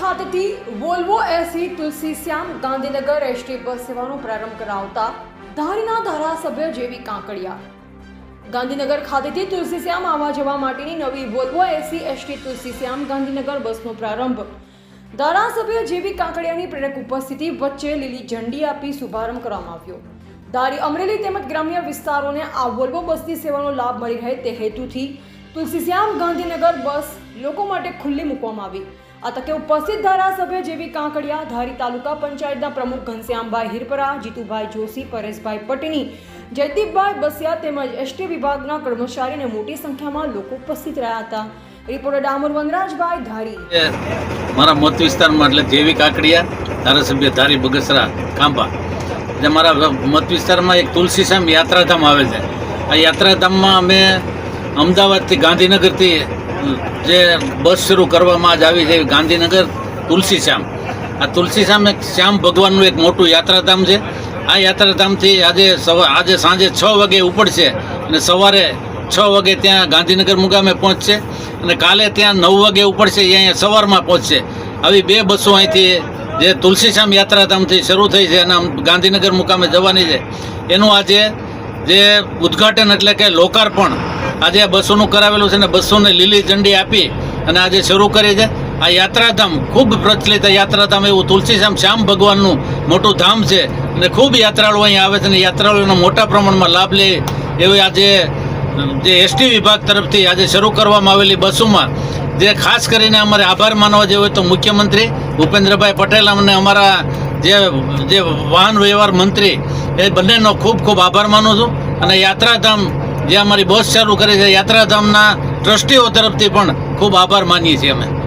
ખાતેથી Volvo AC Tulsi Shyam Gandhinagar ST bus સેવાનો પ્રારંભ કરાવતા ધારીના ધારાસભ્ય જેવી કાંકડિયા. ગાંધીનગર ખાતેથી તુલસી શ્યામ આવવા જવા માટેની નવી Volvo AC ST Tulsi Shyam Gandhinagar બસનો પ્રારંભ. ધારાસભ્ય જેવી કાંકડિયાની પ્રેરક ઉપસ્થિતિ વચ્ચે લીલી ઝંડી આપી શુભારંભ કરવામાં આવ્યો. ધારી અમરેલી તેમજ ગ્રામ્ય વિસ્તારોને આ વોલ્વો બસની સેવાનો લાભ મળી રહે તે હેતુથી તુલસીશ્યામ ગાંધીનગર બસ લોકો માટે ખુલ્લી મૂકવામાં આવી. આ તકે ઉપસ્થિત ધારાસભ્ય જેવી કાંકડિયા, ધારી તાલુકા પંચાયતના પ્રમુખ ઘનશ્યામભાઈ હિરપરા, જીતુભાઈ જોશી, પરેશભાઈ પટની, જયદીપભાઈ બસિયા તેમજ એસટી વિભાગના કર્મચારીને મોટી સંખ્યામાં લોકો ઉપસ્થિત રહ્યા હતા. રિપોર્ટર ડામોર વનરાજભાઈ ધારી. મારા મત વિસ્તારમાં એટલે જેવી કાકડિયા, ધારાસભ્ય ધારી બગસરા, ખાંભા. એટલે મારા મત વિસ્તારમાં એક તુલસીશ્યામ યાત્રાધામ આવે છે. આ યાત્રાધામમાં અમે અમદાવાદથી ગાંધીનગરથી જે બસ શરૂ કરવામાં જ આવી છે ગાંધીનગર તુલસીશ્યામ. આ તુલસીશ્યામ એક શ્યામ ભગવાનનું એક મોટું યાત્રાધામ છે. આ યાત્રાધામથી આજે સવા, આજે સાંજે છ વાગે ઉપડશે અને સવારે છ વાગે ત્યાં ગાંધીનગર મુકામે પહોંચશે અને કાલે ત્યાં નવ વાગે ઉપડશે, એ અહીંયા સવારમાં પહોંચશે. આવી બે બસો અહીંથી જે તુલસીશ્યામ યાત્રાધામથી શરૂ થઈ છે અને ગાંધીનગર મુકામે જવાની છે. એનું આજે જે ઉદ્ઘાટન એટલે કે લોકાર્પણ આજે આ બસોનું કરાવેલું છે ને બસોને લીલી ઝંડી આપી અને આજે શરૂ કરી છે આ યાત્રાધામ, ખૂબ પ્રચલિત યાત્રાધામ એવું તુલસીશ્યામ શ્યામ ભગવાનનું મોટું ધામ છે. અને ખૂબ યાત્રાળુઓ અહીં આવે છે અને યાત્રાળુઓનો મોટા પ્રમાણમાં લાભ લે એવી આજે, જે એસટી વિભાગ તરફથી આજે શરૂ કરવામાં આવેલી બસોમાં. જે ખાસ કરીને અમારે આભાર માનવા જેવો હોય તો મુખ્યમંત્રી ભૂપેન્દ્રભાઈ પટેલ અને અમારા જે જે વાહન વ્યવહાર મંત્રી, એ બંનેનો ખૂબ ખૂબ આભાર માનું છું. અને યાત્રાધામ જે અમારી બસ ચાલુ કરે છે યાત્રાધામના ટ્રસ્ટીઓ તરફથી પણ ખૂબ આભાર માનીએ છીએ અમે.